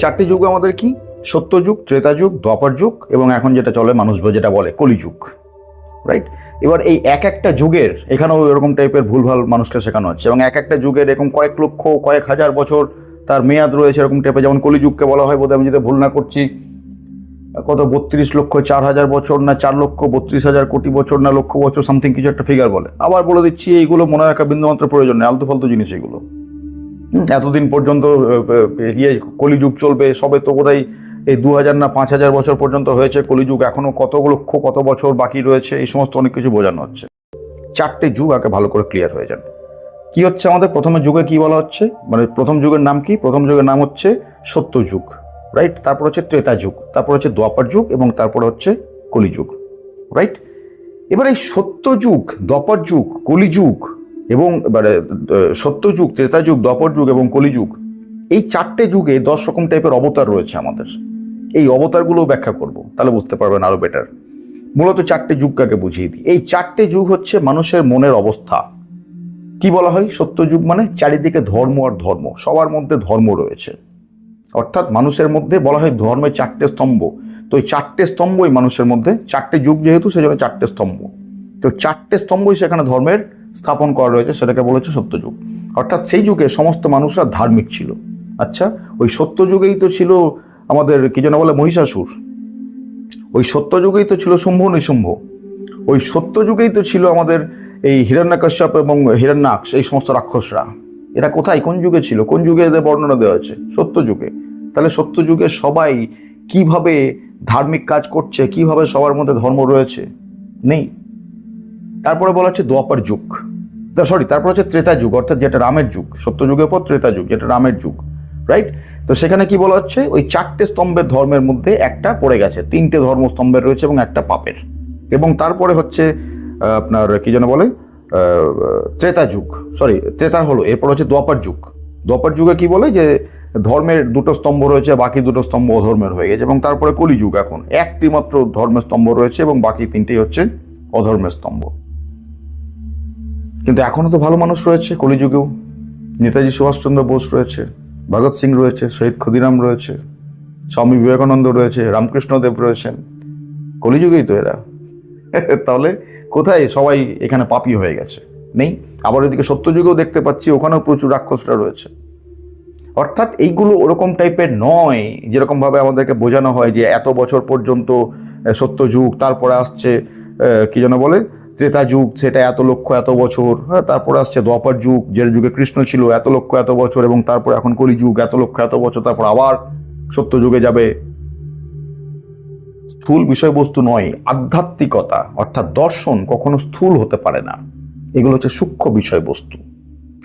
চারটি যুগ আমাদের কি? সত্যযুগ ত্রেতাযুগ দ্বাপর যুগ, এবং এখন যেটা চলে মানুষ যেটা বলে কলিযুগ রাইট এবার এই এক একটা যুগের, এখানেও এরকম টাইপের ভুলভাল মানুষকে শেখানো হচ্ছে, এবং এক একটা যুগের এরকম কয়েক লক্ষ, কয়েক হাজার বছর তার মেয়াদ রয়েছে এরকম টাইপের যেমন কলিযুগকে বলা হয় বোধহয়, আমি যদি ভুল না করছি, কত বত্রিশ লক্ষ, চার হাজার বছর না চার লক্ষ, বত্রিশ হাজার কোটি বছর না লক্ষ বছর সামথিং কিছু একটা ফিগার বলে। আবার বলে দিচ্ছি, এইগুলো মনে রাখা বিন্দুমাত্র প্রয়োজন নেই, আলতু ফালতু জিনিস এগুলো এতদিন পর্যন্ত ইয়ে কলিযুগ চলবে, সবে তো বোধহয় এই দু হাজার না পাঁচ হাজার বছর পর্যন্ত হয়েছে কলিযুগ। এখনও কত লক্ষ, কত বছর বাকি রয়েছে, এই সমস্ত অনেক কিছু বোঝানো হচ্ছে। চারটে যুগ আগে ভালো করে ক্লিয়ার হয়ে যান কি হচ্ছে আমাদের? প্রথমে যুগে কি বলা হচ্ছে? মানে প্রথম যুগের নাম কি? প্রথম যুগের নাম হচ্ছে সত্য যুগ রাইট তারপর হচ্ছে ত্রেতা যুগ, তারপর হচ্ছে দ্বাপর যুগ এবং তারপর হচ্ছে কলিযুগ রাইট এবার এই সত্য যুগ, দ্বাপর যুগ, কলিযুগ এবং এবারে সত্যযুগ সত্য যুগ, ত্রেতা যুগ যুগ এবং কলিযুগ, এই চারটে যুগে দশ রকম টাইপের অবতার রয়েছে আমাদের। এই অবতারগুলো ব্যাখ্যা করব, তাহলে বুঝতে পারবেন আরও বেটার মূলত চারটে যুগটাকে বুঝিয়ে দিই। এই চারটে যুগ হচ্ছে মানুষের মনের অবস্থা। কি বলা হয়? সত্য যুগ মানে চারিদিকে ধর্ম আর ধর্ম, সবার মধ্যে ধর্ম রয়েছে। অর্থাৎ মানুষের মধ্যে বলা হয় ধর্মের চারটে স্তম্ভ। তো এই চারটে স্তম্ভই মানুষের মধ্যে, চারটে যুগ যেহেতু, সেজন্য চারটে স্তম্ভ। তো চারটে স্তম্ভই সেখানে ধর্মের স্থাপন করা রয়েছে, সেটাকে বলেছে সত্যযুগ। অর্থাৎ সেই যুগে সমস্ত মানুষরা ধার্মিক ছিল। আচ্ছা ওই সত্য যুগেই তো ছিল আমাদের, কি যেন বলে, মহিষাসুর। ওই সত্য যুগেই তো ছিল শুম্ভ নিশুম্ভ। ওই সত্য যুগেই তো ছিল আমাদের এই হিরণ্যাকশ্যপ এবং হিরণ্যাক্ষ, এই সমস্ত রাক্ষসরা। এরা কোথায়? কোন যুগে ছিল? কোন যুগে এদের বর্ণনা দেওয়া হয়েছে? সত্য যুগে তাহলে সত্য যুগে সবাই কীভাবে ধার্মিক কাজ করছে? কীভাবে সবার মধ্যে ধর্ম রয়েছে? নেই। তারপরে বলা হচ্ছে দ্বাপর যুগ। সরি তারপর হচ্ছে ত্রেতা যুগ, অর্থাৎ যেটা রামের যুগ সত্য যুগের পর ত্রেতা যুগ, যেটা রামের যুগ রাইট তো সেখানে কি বলা হচ্ছে? ওই চারটে স্তম্ভের ধর্মের মধ্যে একটা পড়ে গেছে, তিনটে ধর্ম স্তম্ভের রয়েছে এবং একটা পাপের। এবং তারপরে হচ্ছে আপনার কি যেন বলে ত্রেতা যুগ সরি ত্রেতা হলো, এরপর হচ্ছে দ্বাপর যুগ। দ্বাপর যুগে কি বলে যে ধর্মের দুটো স্তম্ভ রয়েছে, বাকি দুটো স্তম্ভ অধর্মের হয়ে গেছে, এবং তারপরে কলিযুগ এখন। একটি মাত্র ধর্মের স্তম্ভ রয়েছে এবং বাকি তিনটি হচ্ছে অধর্মের স্তম্ভ। কিন্তু এখনও তো ভালো মানুষ রয়েছে, কলিযুগেও। নেতাজি সুভাষচন্দ্র বোস রয়েছে, ভগৎ সিং রয়েছে, শহীদ ক্ষুদিরাম রয়েছে, স্বামী বিবেকানন্দ রয়েছে, রামকৃষ্ণদেব রয়েছেন। কলিযুগেই তো এরা। তাহলে কোথায় সবাই এখানে পাপি হয়ে গেছে? নেই? আবার এদিকে সত্যযুগেও দেখতে পাচ্ছি, ওখানেও প্রচুর রাক্ষসরা রয়েছে। অর্থাৎ এইগুলো ওরকম টাইপের নয় যেরকম ভাবে আমাদেরকে বোঝানো হয় যে এত বছর পর্যন্ত সত্যযুগ, তারপরে আসছে কি যেন বলে ত্রেতা যুগ, সেটা এত লক্ষ, এত বছর হ্যাঁ তারপরে আসছে দ্বাপর যুগ যে যুগে কৃষ্ণ ছিল, এত লক্ষ, এত বছর, এবং তারপর এখন কলি যুগ, এত লক্ষ, এত বছর, তারপর আবার সত্য যুগে যাবে। স্থূল বিষয়বস্তু নয়, আধ্যাত্মিকতা, অর্থাৎ দর্শন কখনো স্থূল হতে পারে না। এগুলো হচ্ছে সূক্ষ্ম বিষয়বস্তু।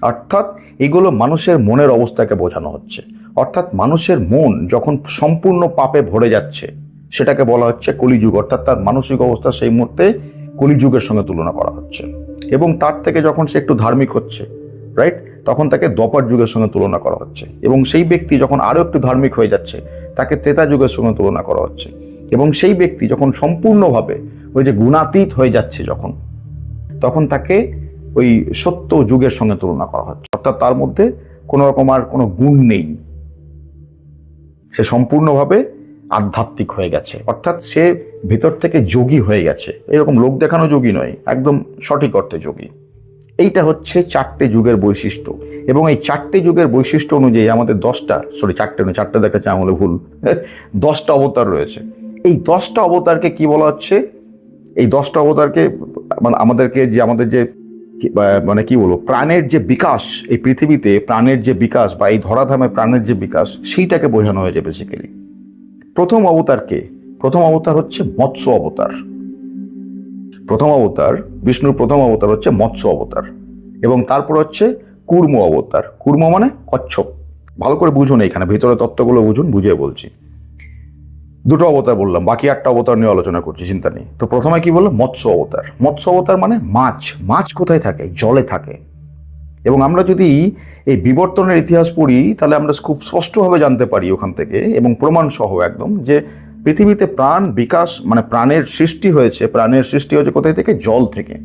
অর্থাৎ এগুলো মানুষের মনের অবস্থাকে বোঝানো হচ্ছে। অর্থাৎ মানুষের মন যখন সম্পূর্ণ পাপে ভরে যাচ্ছে, সেটাকে বলা হচ্ছে কলিযুগ, অর্থাৎ তার মানসিক অবস্থা সেই মুহূর্তে কলিযুগের সঙ্গে তুলনা করা হচ্ছে। এবং তার থেকে যখন সে একটু ধার্মিক হচ্ছে রাইট তখন তাকে দ্বাপর যুগের সঙ্গে তুলনা করা হচ্ছে। এবং সেই ব্যক্তি যখন আরও একটু ধার্মিক হয়ে যাচ্ছে, তাকে ত্রেতা যুগের সঙ্গে তুলনা করা হচ্ছে। এবং সেই ব্যক্তি যখন সম্পূর্ণভাবে ওই যে গুণাতীত হয়ে যাচ্ছে যখন, তখন তাকে ওই সত্য যুগের সঙ্গে তুলনা করা হচ্ছে। অর্থাৎ তার মধ্যে কোনো রকম আর কোনো গুণ নেই। সে সম্পূর্ণভাবে আধ্যাত্মিক হয়ে গেছে। অর্থাৎ সে ভিতর থেকে যোগী হয়ে গেছে। এরকম লোক দেখানো যোগী নয়, একদম সঠিক অর্থে যোগী। এইটা হচ্ছে চারটে যুগের বৈশিষ্ট্য এবং এই চারটে যুগের বৈশিষ্ট্য অনুযায়ী আমাদের দশটা সরি চারটে নয়, চারটে দেখাচ্ছে আমলে ভুল, দশটা অবতার রয়েছে। এই দশটা অবতারকে কি বলা হচ্ছে? এই দশটা অবতারকে মানে আমাদেরকে যে, আমাদের যে মানে কি বলব, প্রাণের যে বিকাশ, এই পৃথিবীতে প্রাণের যে বিকাশ বা এই ধরাধামে প্রাণের যে বিকাশ, সেইটাকে বোঝানো হয়েছে বেসিক্যালি প্রথম অবতারকে প্রথম অবতার হচ্ছে মৎস্য অবতার। প্রথম অবতার, বিষ্ণুর প্রথম অবতার হচ্ছে মৎস্য অবতার এবং তারপর হচ্ছে কুর্ম অবতার। কুর্ম মানে কচ্ছপ। ভালো করে বুঝুন এখানে ভিতরে তত্ত্বগুলো বুঝুন, বুঝিয়ে বলছি। দুটো অবতার বললাম, বাকি একটা অবতার নিয়ে আলোচনা করছি, চিন্তা নেই। তো প্রথমে কি বলল মৎস্য অবতার। মৎস্য অবতার মানে মাছ। মাছ কোথায় থাকে? জলে থাকে। এবং আমরা যদি এই বিবর্তনের ইতিহাস পড়ি, তাহলে আমরা খুব স্পষ্টভাবে জানতে পারি ওখান থেকে এবং প্রমাণ সহ একদম যে পৃথিবীতে প্রাণ বিকাশ মানে প্রাণের সৃষ্টি হয়েছে, প্রাণের সৃষ্টি হয়েছে কোথায় থেকে? জল থেকে।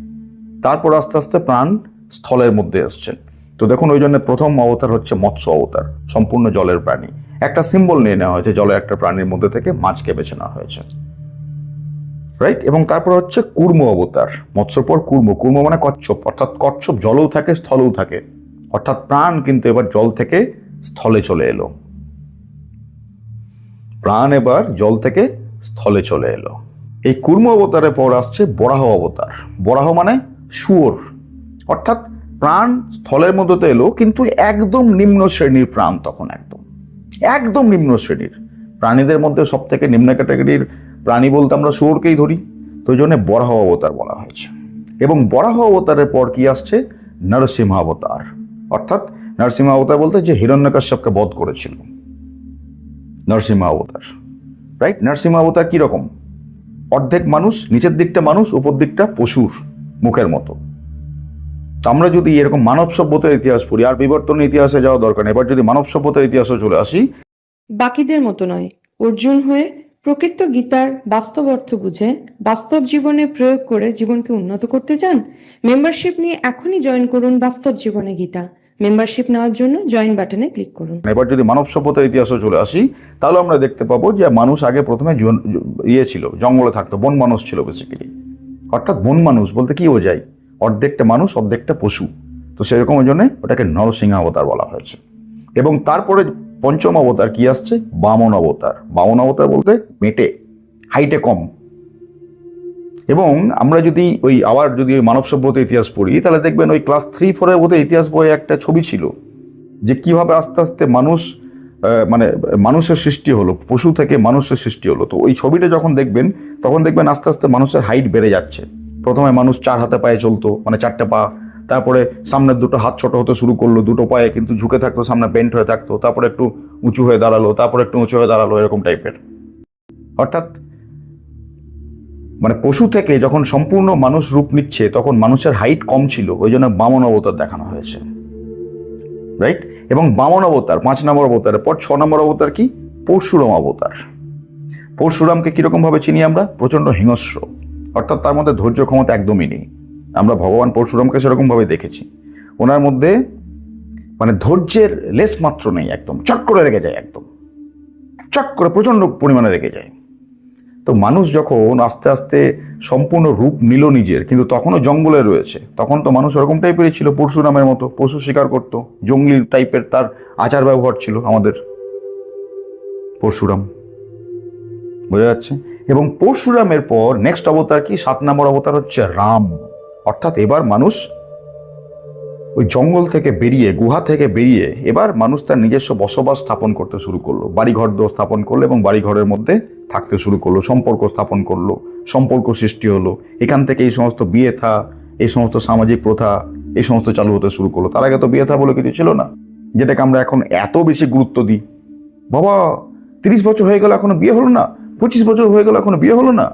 তারপর আস্তে আস্তে প্রাণ স্থলের মধ্যে এসছে তো দেখুন, ওই জন্য প্রথম অবতার হচ্ছে মৎস্য অবতার, সম্পূর্ণ জলের প্রাণী। একটা সিম্বল নিয়ে নেওয়া হয়েছে জলের একটা প্রাণীর মধ্যে থেকে মাছকে বেছে নেওয়া হয়েছে। রাইট এবং তারপর হচ্ছে কুর্ম অবতার মৎস্যপর কুর্ম। কুর্ম মানে কচ্ছপ, অর্থাৎ কচ্ছপ জলেও থাকে, স্থলেও থাকে। অর্থাৎ প্রাণ কিন্তু এবার জল থেকে স্থলে চলে এলো। প্রাণ এবার জল থেকে স্থলে চলে এলো। এই কুর্ম অবতারের পর আসছে বরাহ অবতার। বরাহ মানে শুয়োর। অর্থাৎ প্রাণ স্থলের মধ্যে তো এলো, কিন্তু একদম নিম্ন শ্রেণির প্রাণ তখন একদম। একদম নিম্ন শ্রেণির। প্রাণীদের মধ্যে সব থেকে নিম্ন ক্যাটাগরির প্রাণী বলতে আমরা শুয়োরকেই ধরি। তো জন্য বরাহ অবতার বলা হয়েছে। এবং বরাহ অবতারের পর কি আসছে? নরসিংহ অবতার। অর্থাৎ নরসিংহ অবতার বলতে যে হিরণ্যকাশ্যপকে বধ করেছিল। নরসিংহ অবতার রাইট নরসিংহ অবতার কীরকম? অর্ধেক মানুষ, নিচের দিকটা মানুষ, উপর দিকটা পশুর মুখের মতো। আমরা যদি এরকম মানব সভ্যতার ইতিহাস পড়ি, আর বিবর্তনের ইতিহাসে যাওয়া দরকার নেই। এবার যদি মানব সভ্যতার ইতিহাসে চলে আসি, বাকিদের মতো নয়। অর্জুন হয়ে প্রকৃত গীতার বাস্তব অর্থ বুঝে বাস্তব জীবনে প্রয়োগ করে জীবনকে উন্নত করতে চান? মেম্বারশিপ নিয়ে এখনই জয়েন করুন বাস্তব জীবনে গীতা। মেম্বারশিপ নেওয়ার জন্য জয়েন বাটনে ক্লিক করুন। এবার যদি মানব সভ্যতার ইতিহাসে চলে আসি, তাহলে আমরা দেখতে পাবো যে মানুষ আগে প্রথমে ইয়ে ছিল, জঙ্গলে থাকতো, বন মানুষ ছিল বেসিক্যালি অর্থাৎ বন মানুষ বলতে কি বোঝায়? অর্ধেকটা মানুষ, অর্ধেকটা পশু। তো সেরকম ওই জন্য ওটাকে নরসিংহ অবতার বলা হয়েছে। এবং তারপরে পঞ্চম অবতার কি আসছে? বামন অবতার। বামন অবতার বলতে মেটে হাইটে কম। এবং আমরা যদি ওই আবার যদি ওই মানব সভ্যতার ইতিহাস পড়ি, তাহলে দেখবেন ওই ক্লাস থ্রি ফোরের বোধহয় ইতিহাস বইয়ে একটা ছবি ছিল, যে কীভাবে আস্তে আস্তে মানুষ মানে মানুষের সৃষ্টি হলো, পশু থেকে মানুষের সৃষ্টি হলো। তো ওই ছবিটা যখন দেখবেন, তখন দেখবেন আস্তে আস্তে মানুষের হাইট বেড়ে যাচ্ছে। প্রথমে মানুষ চার হাতে পায়ে চলতো মানে চারটে পা, তারপরে সামনের দুটো হাত ছোট হতে শুরু করল, দুটো পায়ে কিন্তু ঝুঁকে থাকতো, সামনে বেন্ট হয়ে থাকতো, তারপরে একটু উঁচু হয়ে দাঁড়াল, তারপরে একটু উঁচু হয়ে দাঁড়াল, এরকম টাইপের অর্থাৎ মানে পশু থেকে যখন সম্পূর্ণ মানুষ রূপ নিচ্ছে, তখন মানুষের হাইট কম ছিল। ওই জন্য বামন অবতার দেখানো হয়েছে। রাইট এবং বামন অবতার, পাঁচ নম্বর অবতারের পর ছ নম্বর অবতার কি? পরশুরাম অবতার। পরশুরামকে কীরকম ভাবে চিনি আমরা? প্রচণ্ড হিংস্র। অর্থাৎ তার মধ্যে ধৈর্য ক্ষমতা একদমই নেই। আমরা ভগবান পরশুরামকে সেরকম ভাবে দেখেছি। ওনার মধ্যে মানে ধৈর্যের লেস মাত্র নেই একদম। চট করে রেগে যায় একদম। চট করে প্রচণ্ড পরিমাণে রেগে যায়। তো মানুষ যখন আস্তে আস্তে সম্পূর্ণ রূপ নিল নিজের, কিন্তু তখনও জঙ্গলে রয়েছে, তখন তো মানুষ ওরকম টাইপেরই ছিল, পরশুরামের মতো, পশু শিকার করত, জঙ্গলি টাইপের তার আচার ব্যবহার ছিল আমাদের পরশুরাম। বোঝা যাচ্ছে? এবং পরশুরামের পর নেক্সট অবতার কি? সাত নম্বর অবতার হচ্ছে রাম। অর্থাৎ এবার মানুষ ওই জঙ্গল থেকে বেরিয়ে, গুহা থেকে বেরিয়ে এবার মানুষ তার নিজস্ব বসবাস স্থাপন করতে শুরু করল। বাড়িঘর দো স্থাপন করল এবং বাড়িঘরের মধ্যে থাকতে শুরু করল, সম্পর্ক স্থাপন করল, সম্পর্ক সৃষ্টি হলো। এখান থেকে এই সমস্ত বিয়ে থা, এই সমস্ত সামাজিক প্রথা, এই সমস্ত চালু হতে শুরু করল। তার আগে তো বিয়ে থা বলে কিছু ছিল না, যেটাকে আমরা এখন এত বেশি গুরুত্ব দিই। বাবা, তিরিশ বছর হয়ে গেল এখনও বিয়ে হলো না? পঁচিশ বছর হয়ে গেল এখনও বিয়ে হলো না?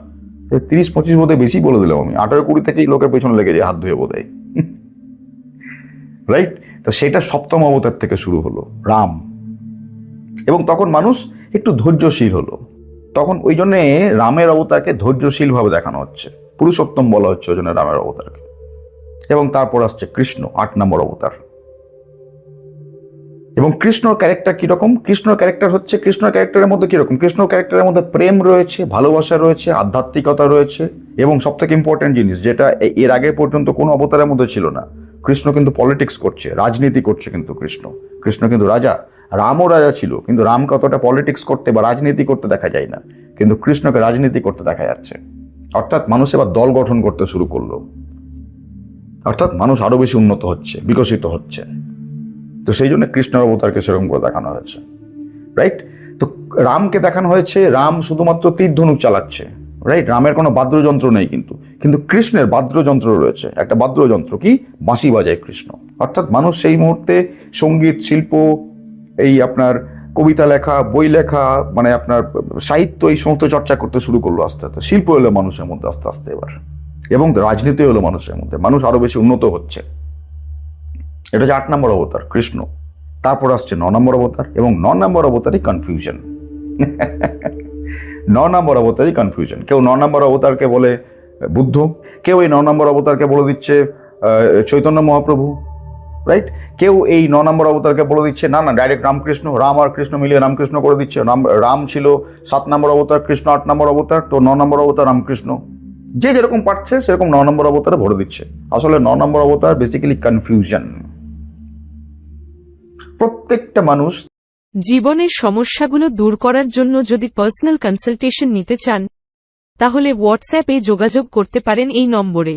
তিরিশ পঁচিশ বোধহয় বেশি বলে দিলাম আমি। আঠারো কুড়ি থেকেই লোকের পেছনে লেগে যায়, হাত ধুয়ে বোধহয়। রাইট তো সেটা সপ্তম অবতার থেকে শুরু হলো, রাম। এবং তখন মানুষ একটু ধৈর্যশীল হলো। তখন ওই জন্যে রামের অবতারকে ধৈর্যশীলভাবে দেখানো হচ্ছে। পুরুষোত্তম বলা হচ্ছে ওই জন্য রামের অবতারকে। এবং তারপর আসছে কৃষ্ণ, আট নম্বর অবতার। এবং কৃষ্ণর ক্যারেক্টার কীরকম? কৃষ্ণর ক্যারেক্টার হচ্ছে কৃষ্ণর ক্যারেক্টারের মধ্যে কীরকম? কৃষ্ণর ক্যারেক্টারের মধ্যে প্রেম রয়েছে, ভালোবাসা রয়েছে, আধ্যাত্মিকতা রয়েছে এবং সব থেকে ইম্পর্টেন্ট জিনিস যেটা এর আগে পর্যন্ত কোনো অবতারের মধ্যে ছিল না। কৃষ্ণ কিন্তু পলিটিক্স করছে, রাজনীতি করছে কিন্তু কৃষ্ণ। কৃষ্ণ কিন্তু রাজা, রামও রাজা ছিল, কিন্তু রামকে অতটা পলিটিক্স করতে বা রাজনীতি করতে দেখা যায় না, কিন্তু কৃষ্ণকে রাজনীতি করতে দেখা যাচ্ছে। অর্থাৎ মানুষ এবার দল গঠন করতে শুরু করল। অর্থাৎ মানুষ আরও বেশি উন্নত হচ্ছে, বিকশিত হচ্ছে। তো সেই জন্য কৃষ্ণের অবতারকে সেরকম করে দেখানো হয়েছে। রাইট তো রামকে দেখানো হয়েছে, রাম শুধুমাত্র তীর ধনুক চালাচ্ছে। রাইট রামের কোনো বাদ্যযন্ত্র নেই কিন্তু। কিন্তু কৃষ্ণের বাদ্যযন্ত্র রয়েছে। একটা বাদ্যযন্ত্র কি? বাঁশি বাজায় কৃষ্ণ। অর্থাৎ মানুষ সেই মুহূর্তে সংগীত, শিল্প, এই আপনার কবিতা লেখা, বই লেখা মানে আপনার সাহিত্য, এই সমস্ত চর্চা করতে শুরু করল আস্তে আস্তে। শিল্প এলো মানুষের মধ্যে আস্তে আস্তে এবার। এবং রাজনীতি হলো মানুষের মধ্যে। মানুষ আরও বেশি উন্নত হচ্ছে। এটা হচ্ছে আট নম্বর অবতার, কৃষ্ণ। তারপর আসছে ন নম্বর অবতার এবং ন নম্বর অবতারই কনফিউশন ন নম্বর অবতারই কনফিউশন কেউ ন নম্বর অবতারকে বলে বুদ্ধ। কেউ এই ন নম্বর অবতারকে বলে দিচ্ছে চৈতন্য মহাপ্রভু রাইট কেউ এই ন নম্বর অবতারকে বলে দিচ্ছে, না না ডাইরেক্ট রামকৃষ্ণ, রাম আর কৃষ্ণ মিলিয়ে রামকৃষ্ণ করে দিচ্ছে। রাম রাম ছিল সাত নম্বর অবতার, কৃষ্ণ আট নম্বর অবতার, তো ন নম্বর অবতার রামকৃষ্ণ। যে যেরকম পারছে, সেরকম ন নম্বর অবতারে ভরে দিচ্ছে। আসলে ন নম্বর অবতার বেসিক্যালি কনফিউশন প্রত্যেকটা মানুষ জীবনের সমস্যাগুলো দূর করার জন্য যদি পার্সোনাল কনসালটেশন নিতে চান তাহলে হোয়াটসঅ্যাপে যোগাযোগ করতে পারেন এই নম্বরে।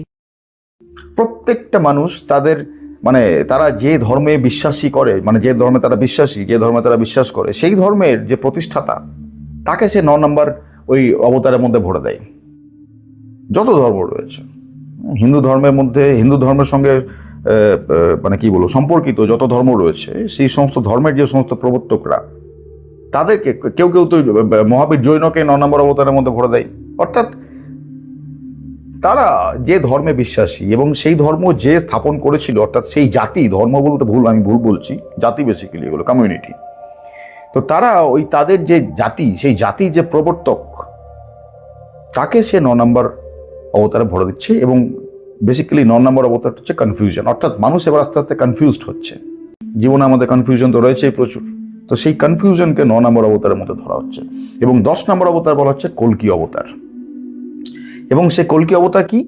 প্রত্যেকটা মানুষ তাদের মানে তারা যে ধর্মে বিশ্বাসী করে মানে যে ধর্মে তারা বিশ্বাসী, যে ধর্মে তারা বিশ্বাস করে, সেই ধর্মের যে প্রতিষ্ঠাতা, তাকে সে ন নম্বর ওই অবতারের মধ্যে ভরে দেয়। যত ধর্ম রয়েছে। হিন্দু ধর্মের মধ্যে, হিন্দু ধর্মের সঙ্গে মানে কি বলব, সম্পর্কিত যত ধর্ম রয়েছে, সেই সমস্ত ধর্মের যে সমস্ত প্রবর্তকরা, তাদেরকে কেউ কেউ তো মহাবীর জৈনকে ন নম্বর অবতারের মধ্যে ভরে দেয়। অর্থাৎ তারা যে ধর্মে বিশ্বাসী এবং সেই ধর্ম যে স্থাপন করেছিল, অর্থাৎ সেই জাতি, ধর্ম বলতে ভুল, আমি ভুল বলছি, জাতি বেসিক্যালি এগুলো কমিউনিটি তো তারা ওই তাদের যে জাতি, সেই জাতির যে প্রবর্তক, তাকে সে ন নম্বর অবতারে ভরে দিচ্ছে এবং বেসিক্যালি ন নম্বর অবতার হচ্ছে কনফিউশন অর্থাৎ মানুষ এবার আস্তে আস্তে কনফিউজড হচ্ছে। জীবনে আমাদের কনফিউশন তো রয়েছেই প্রচুর। তো সেই কনফিউশনকে ন নম্বর অবতারের মধ্যে ধরা হচ্ছে। এবং দশ নম্বর অবতার বলা হচ্ছে কলকি অবতার। এবং সে কলকি অবতার কি?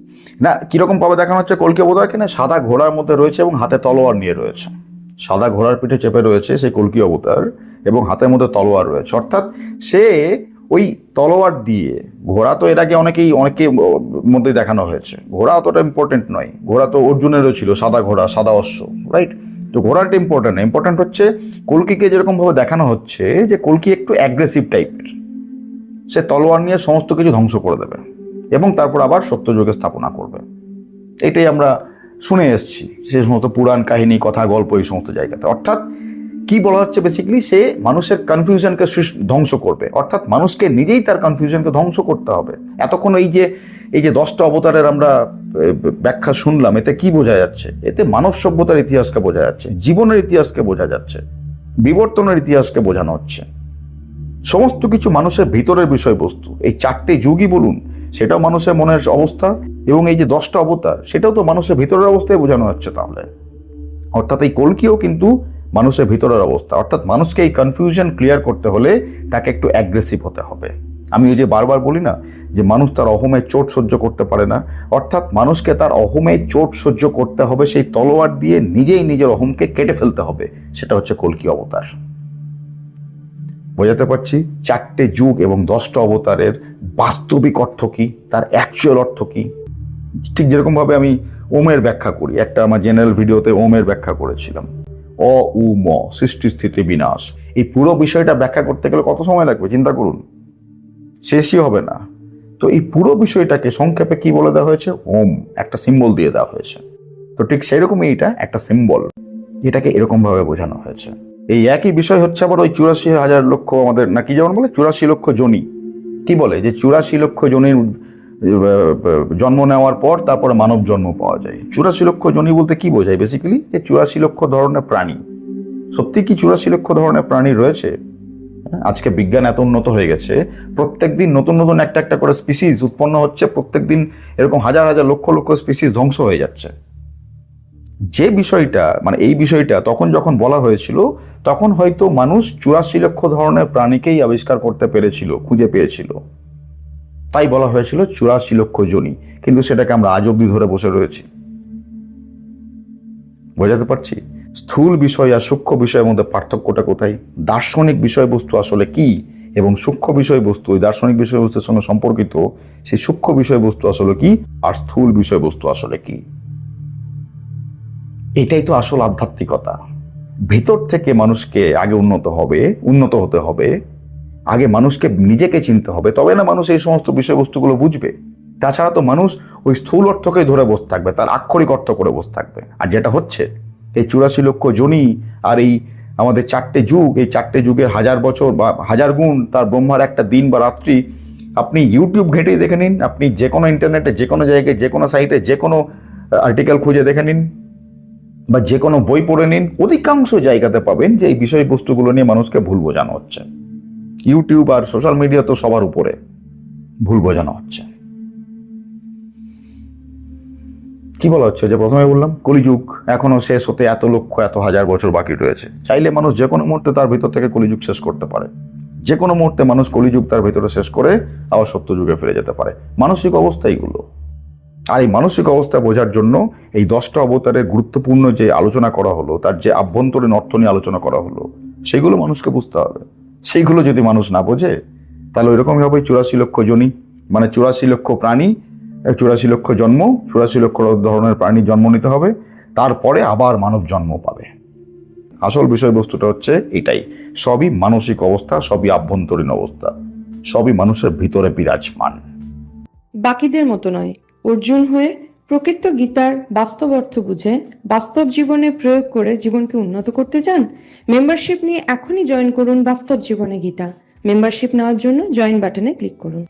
না, কীরকম ভাবে দেখানো হচ্ছে কলকি অবতারকে? না, সাদা ঘোড়ার মধ্যে রয়েছে এবং হাতে তলোয়ার নিয়ে রয়েছে। সাদা ঘোড়ার পিঠে চেপে রয়েছে সেই কলকি অবতার এবং হাতের মধ্যে তলোয়ার রয়েছে। অর্থাৎ সে ওই তলোয়ার দিয়ে, ঘোড়া তো এর আগে অনেকেই অনেকে মধ্যে দেখানো হয়েছে। ঘোড়া অতটা ইম্পর্টেন্ট নয়। ঘোড়া তো অর্জুনেরও ছিল, সাদা ঘোড়া, সাদা অশ্ব রাইট তো ঘোড়াটা ইম্পর্টেন্ট ইম্পর্টেন্ট হচ্ছে কলকিকে যেরকম ভাবে দেখানো হচ্ছে যে কলকি একটু অ্যাগ্রেসিভ টাইপের সে তলোয়ার নিয়ে সমস্ত কিছু ধ্বংস করে দেবে। এবং তারপর আবার সত্যযুগে স্থাপনা করবে। এটাই আমরা শুনে এসছি, সে সমস্ত পুরাণ কাহিনী, কথা, গল্প এই সমস্ত জায়গাতে। অর্থাৎ কি বলা হচ্ছে বেসিক্যালি সে মানুষের কনফিউশনকে ধ্বংস করবে। অর্থাৎ মানুষকে নিজেই তার কনফিউশনকে ধ্বংস করতে হবে। এতক্ষণ এই যে এই যে দশটা অবতারের আমরা ব্যাখ্যা শুনলাম, এতে কি বোঝা যাচ্ছে? এতে মানব সভ্যতার ইতিহাসকে বোঝা যাচ্ছে, জীবনের ইতিহাসকে বোঝা যাচ্ছে, বিবর্তনের ইতিহাসকে বোঝানো হচ্ছে। সমস্ত কিছু মানুষের ভিতরের বিষয়বস্তু। এই চারটে যুগই বলুন সেটাও মানুষের মনের অবস্থা এবং এই যে দশটা অবতার, সেটাও তো মানুষের ভিতরের অবস্থায় বোঝানো হচ্ছে তাহলে। অর্থাৎ এই কলকিও কিন্তু মানুষের ভিতরের অবস্থা। অর্থাৎ মানুষকে এই কনফিউশন ক্লিয়ার করতে হলে তাকে একটু অ্যাগ্রেসিভ হতে হবে। আমি ওই যে বারবার বলি না যে মানুষ তার অহমে চোট সহ্য করতে পারে না। অর্থাৎ মানুষকে তার অহমে চোট সহ্য করতে হবে, সেই তলোয়ার দিয়ে নিজেই নিজের অহমকে কেটে ফেলতে হবে। সেটা হচ্ছে কলকি অবতার। বোঝাতে পারছি, চারটে যুগ এবং দশটা অবতারের বাস্তবিক অর্থ কি, তার অ্যাকচুয়াল অর্থ কি? ঠিক যেরকমভাবে আমি ওমের ব্যাখ্যা করি, একটা আমার জেনারেল ভিডিওতে ওমের ব্যাখ্যা করেছিলাম। অ, উ, ম, সৃষ্টি, স্থিতি, বিনাশ। এই পুরো বিষয়টা ব্যাখ্যা করতে গেলে কত সময় লাগবে, চিন্তা করুন। শেষই হবে না। তো এই পুরো বিষয়টাকে সংক্ষেপে কি বলে দেওয়া হয়েছে? ওম, একটা সিম্বল দিয়ে দেওয়া হয়েছে। তো ঠিক সেরকমই এটা, একটা সিম্বল এটাকে এরকমভাবে বোঝানো হয়েছে। এই একই বিষয় হচ্ছে আবার ওই চুরাশি হাজার লক্ষ আমাদের না কি যেমন বলে? চুরাশি লক্ষ জনি। কি বলে? যে চুরাশি লক্ষ জনির জন্ম নেওয়ার পর তারপরে মানব জন্ম পাওয়া যায়। চুরাশি লক্ষ জনি বলতে কি বোঝায় বেসিক্যালি যে চুরাশি লক্ষ ধরনের প্রাণী। সত্যি কি চুরাশি লক্ষ ধরনের প্রাণী রয়েছে? হ্যাঁ, আজকে বিজ্ঞান এত উন্নত হয়ে গেছে প্রত্যেক দিন নতুন নতুন একটা একটা করে স্পিসিস উৎপন্ন হচ্ছে প্রত্যেক দিন এরকম হাজার হাজার লক্ষ লক্ষ স্পিসিস ধ্বংস হয়ে যাচ্ছে। যে বিষয়টা মানে এই বিষয়টা তখন যখন বলা হয়েছিল, তখন হয়তো মানুষ চুরাশি লক্ষ ধরনের প্রাণীকেই আবিষ্কার করতে পেরেছিল, খুঁজে পেয়েছিল। তাই বলা হয়েছিল চুরাশি লক্ষ জনি, কিন্তু সেটাকে আমরা আজ অব্দি ধরে বসে রয়েছি। বোঝাতে পারছি? স্থূল বিষয় আর সূক্ষ্ম বিষয়ের মধ্যে পার্থক্যটা কোথায়? দার্শনিক বিষয়বস্তু আসলে কি? এবং সূক্ষ্ম বিষয়বস্তু, ওই দার্শনিক বিষয়বস্তুর সঙ্গে সম্পর্কিত, সেই সূক্ষ্ম বিষয়বস্তু আসলে কি? আর স্থূল বিষয়বস্তু আসলে কি? এটাই তো আসল আধ্যাত্মিকতা। ভিতর থেকে মানুষকে আগে উন্নত হবে, উন্নত হতে হবে। আগে মানুষকে নিজেকে চিনতে হবে, তবে না মানুষ এই সমস্ত বিষয়বস্তুগুলো বুঝবে। তাছাড়া তো মানুষ ওই স্থূল অর্থকেই ধরে বসে থাকবে, তার আক্ষরিক অর্থ করে বসে থাকবে। আর যেটা হচ্ছে, এই চুরাশি লক্ষ জনি আর এই আমাদের চারটে যুগ, এই চারটে যুগের হাজার বছর বা হাজার গুণ তার ব্রহ্মার একটা দিন বা রাত্রি, আপনি ইউটিউব ঘেঁটেই দেখে নিন, আপনি যে কোনো ইন্টারনেটে যে কোনো জায়গায় যে কোনো সাইটে যে কোনো আর্টিকেল খুঁজে দেখে নিন। বা যে কোনো বই পড়ে নিন, অধিকাংশ জায়গাতে পাবেন যে এই বিষয়বস্তুগুলো নিয়ে মানুষকে ভুল বোঝানো হচ্ছে। ইউটিউব আর সোশ্যাল মিডিয়া তো সবার উপরে ভুল বোঝানো হচ্ছে। কি বলা হচ্ছে? যে প্রথমে বললাম, কলিযুগ এখনও শেষ হতে এত লক্ষ, এত হাজার বছর বাকি রয়েছে। চাইলে মানুষ যে কোনো মুহূর্তে তার ভিতর থেকে কলিযুগ শেষ করতে পারে। যে কোনো মুহূর্তে মানুষ কলিযুগ তার ভিতরে শেষ করে আবার সত্যযুগে ফিরে যেতে পারে। মানসিক অবস্থা এইগুলো। আর এই মানসিক অবস্থা বোঝার জন্য এই দশটা অবতারের গুরুত্বপূর্ণ যে আলোচনা করা হলো, তার যে আভ্যন্তরীণ অর্থ নিয়ে আলোচনা করা হলো, সেগুলো মানুষকে বুঝতে হবে। সেইগুলো যদি মানুষ না বোঝে, তাহলে ওইরকমই হবে চুরাশি লক্ষ জনি মানে চুরাশি লক্ষ প্রাণী চুরাশি লক্ষ জন্ম, চুরাশি লক্ষ ধরনের প্রাণী জন্ম নিতে হবে, তারপরে আবার মানব জন্ম পাবে। আসল বিষয়বস্তুটা হচ্ছে এটাই, সবই মানসিক অবস্থা, সবই আভ্যন্তরীণ অবস্থা, সবই মানুষের ভিতরে বিরাজমান। বাকিদের মতো নয়। অর্জুন হয়ে প্রকৃত গীতার বাস্তব অর্থ বুঝে বাস্তব জীবনে প্রয়োগ করে জীবনকে উন্নত করতে চান? মেম্বারশিপ নিয়ে এখনই জয়েন করুন বাস্তব জীবনে গীতা। মেম্বারশিপ নেওয়ার জন্য জয়েন বাটনে ক্লিক করুন।